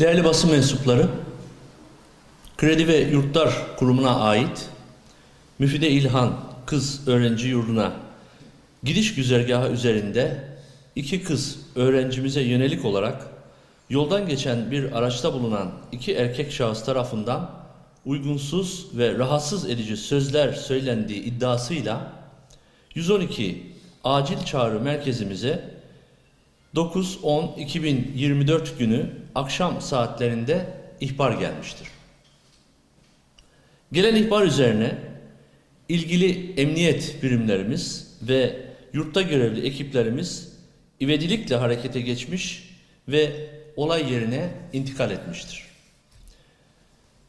Değerli basın mensupları, Kredi ve Yurtlar Kurumu'na ait Müfide İlhan Kız Öğrenci Yurdu'na gidiş güzergahı üzerinde iki kız öğrencimize yönelik olarak yoldan geçen bir araçta bulunan iki erkek şahıs tarafından uygunsuz ve rahatsız edici sözler söylendiği iddiasıyla 112 acil çağrı merkezimize 9-10-2024 günü akşam saatlerinde ihbar gelmiştir. Gelen ihbar üzerine ilgili emniyet birimlerimiz ve yurtta görevli ekiplerimiz ivedilikle harekete geçmiş ve olay yerine intikal etmiştir.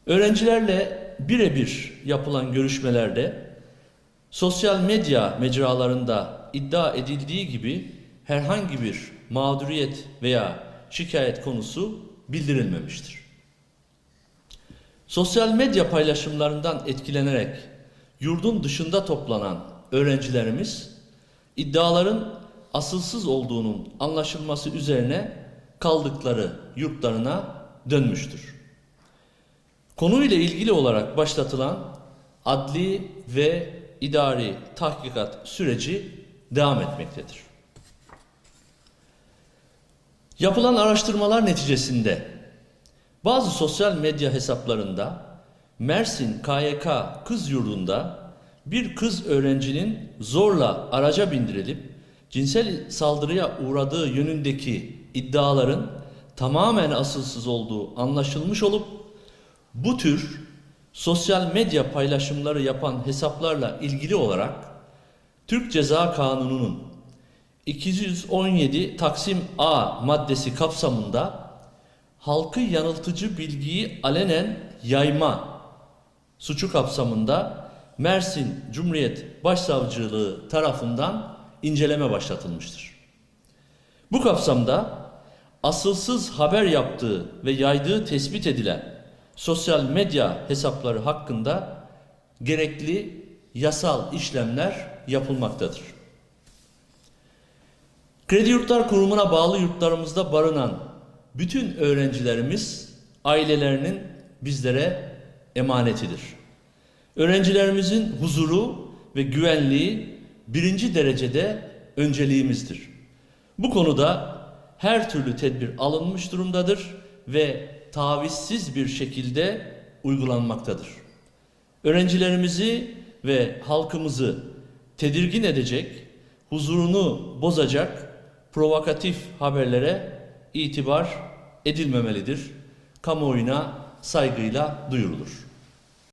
Öğrencilerle birebir yapılan görüşmelerde sosyal medya mecralarında iddia edildiği gibi herhangi bir mağduriyet veya şikayet konusu bildirilmemiştir. Sosyal medya paylaşımlarından etkilenerek yurdun dışında toplanan öğrencilerimiz iddiaların asılsız olduğunun anlaşılması üzerine kaldıkları yurtlarına dönmüştür. Konuyla ilgili olarak başlatılan adli ve idari tahkikat süreci devam etmektedir. Yapılan araştırmalar neticesinde bazı sosyal medya hesaplarında Mersin KYK kız yurdunda bir kız öğrencinin zorla araca bindirilip cinsel saldırıya uğradığı yönündeki iddiaların tamamen asılsız olduğu anlaşılmış olup bu tür sosyal medya paylaşımları yapan hesaplarla ilgili olarak Türk Ceza Kanunu'nun 217 Taksim A maddesi kapsamında halkı yanıltıcı bilgiyi alenen yayma suçu kapsamında Mersin Cumhuriyet Başsavcılığı tarafından inceleme başlatılmıştır. Bu kapsamda asılsız haber yaptığı ve yaydığı tespit edilen sosyal medya hesapları hakkında gerekli yasal işlemler yapılmaktadır. Kredi Yurtlar Kurumu'na bağlı yurtlarımızda barınan bütün öğrencilerimiz ailelerinin bizlere emanetidir. Öğrencilerimizin huzuru ve güvenliği birinci derecede önceliğimizdir. Bu konuda her türlü tedbir alınmış durumdadır ve tavizsiz bir şekilde uygulanmaktadır. Öğrencilerimizi ve halkımızı tedirgin edecek, huzurunu bozacak provokatif haberlere itibar edilmemelidir. Kamuoyuna saygıyla duyurulur.